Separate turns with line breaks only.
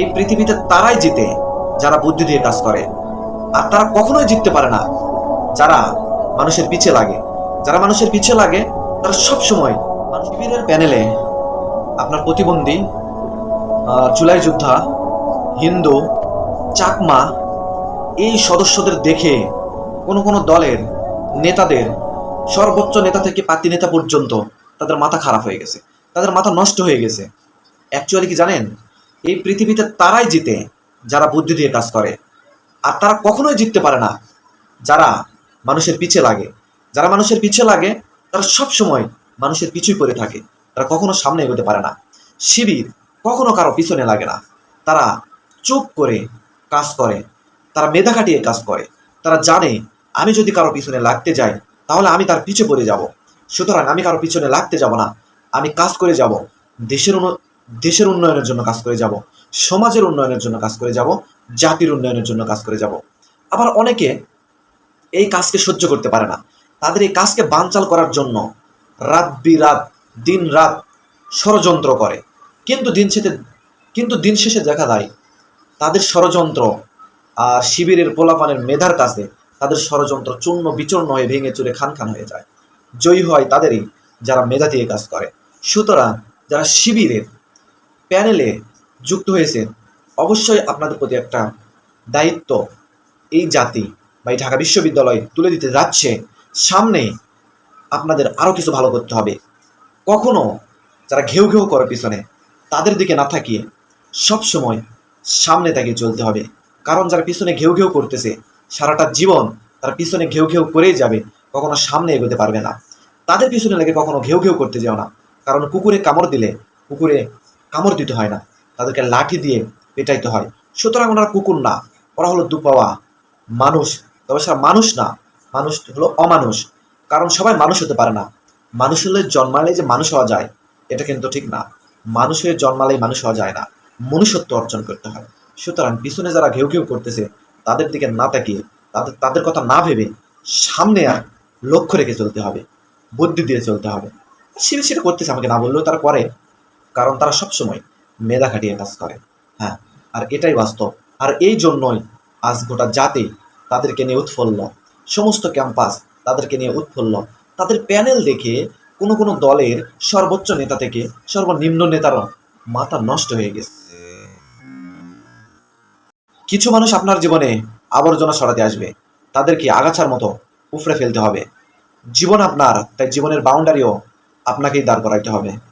এই পৃথিবীতে তারাই জিতে, যারা বুদ্ধি দিয়ে কাজ করে। আর তারা কখনোই জিততে পারে না। যারা মানুষের পিছে লাগে, যারা মানুষের পিছে লাগে, তারা সব সময় শিবিরের প্যানেলে। আপনার প্রতিবন্ধী চুলাই যোদ্ধা, হিন্দু, চাকমা, এই সদস্যদের দেখে কোনো কোনো দলের নেতাদের, সর্বোচ্চ নেতা থেকে পাতি নেতা পর্যন্ত তাদের মাথা খারাপ হয়ে গেছে। তাদের মাথা নষ্ট হয়ে গেছে। অ্যাকচুয়ালি কি জানেন? এই পৃথিবীতে তারাই জিতে, যারা বুদ্ধি দিয়ে কাজ করে। আর তারা কখনোই জিততে পারে না, যারা মানুষের পিছে লাগে। যারা মানুষের পিছে লাগে, তারা সব সময় মানুষের পিছুই পড়ে থাকে। তারা কখনো সামনে এগোতে পারে না। শিবির কখনো কারও পিছনে লাগে না। তারা চুপ করে কাজ করে, তারা মেধা খাটিয়ে কাজ করে। তারা জানে, আমি যদি কারও পিছনে লাগতে যাই, তাহলে আমি তার পিছে পড়ে যাব। সুতরাং আমি কারও পিছনে লাগতে যাব না। আমি কাজ করে যাব। দেশের দেশের উন্নয়নের জন্য কাজ করে যাব, সমাজের উন্নয়নের জন্য কাজ করে যাব, জাতির উন্নয়নের জন্য কাজ করে যাব। আবার অনেকে এই কাজকে সহ্য করতে পারে না। তাদের এই কাজকে বানচাল করার জন্য রাত বিরাত, দিন রাত ষড়যন্ত্র করে। কিন্তু দিন শেষে, কিন্তু দিন শেষে দেখা যায়, তাদের ষড়যন্ত্র আর শিবিরের পোলাপানের মেধার কাছে তাদের ষড়যন্ত্র চূর্ণ বিচূর্ণ হয়ে ভেঙে চুরে খান খান হয়ে যায়। জয়ী হয় তাদেরই যারা মেধা দিয়ে কাজ করে। সুতরাং যারা শিবিরের প্যানেলে যুক্ত হয়েছেন, অবশ্যই আপনাদের প্রতি একটা দায়িত্ব এই জাতি বা এই ঢাকা বিশ্ববিদ্যালয় তুলে দিতে যাচ্ছে। সামনে আপনাদের আরও কিছু ভালো করতে হবে। কখনো যারা ঘেউ ঘেউ করে পিছনে, তাদের দিকে না থাকিয়ে সব সময় সামনে তাকিয়ে চলতে হবে। কারণ যারা পিছনে ঘেউ ঘেউ করতেছে, সারাটা জীবন তারা পিছনে ঘেউ ঘেউ করেই যাবে, কখনো সামনে এগোতে পারবে না। তাদের পিছনে লেগে কখনো ঘেউ ঘেউ করতে যাও না। কারণ কুকুরে কামড় দিলে কুকুরে কামড় দিতে হয় না। তাদেরকে লাঠি দিয়ে পেটাইতে হয়। সুতরাং ওনারা কুকুর না, ওরা হলো দুপাওয়া মানুষ। তবে সেটা মানুষ না, মানুষ হলো অমানুষ। কারণ সবাই মানুষ হতে পারে না। মানুষ হলে জন্মালে যে মানুষ হওয়া যায়, এটা কিন্তু ঠিক না। মানুষ হয়ে জন্মালেই মানুষ হওয়া যায় না। মনুষ্যত্ব অর্জন করতে হয়। সুতরাং পিছনে যারা ঘেউ ঘেউ করতেছে, তাদের দিকে না তাকিয়ে, তাদের তাদের কথা না ভেবে সামনে আর লক্ষ্য রেখে চলতে হবে। বুদ্ধি দিয়ে চলতে হবে। শিবির সেটা করতেছে আমাকে না বললেও তারা করে কারণ তারা সবসময় মেধা খাটিয়ে কাজ করে। হ্যাঁ আর এটাই বাস্তব। আর এই জন্যই আজ গোটা জাতি তাদেরকে নিয়ে উৎফুল্ল। সমস্ত ক্যাম্পাস তাদেরকে নিয়ে উৎফুল্ল। তাদের প্যানেল দেখে কোনো কোনো দলের সর্বোচ্চ নেতা থেকে সর্বনিম্ন নেতারও মাথা নষ্ট হয়ে গেছে। কিছু মানুষ আপনার জীবনে আবর্জনা সরাতে আসবে। তাদেরকে আগাছার মতো উফড়ে ফেলতে হবে। জীবন আপনার, তাই জীবনের বাউন্ডারিও আপনাকেই দাঁড় করাইতে হবে।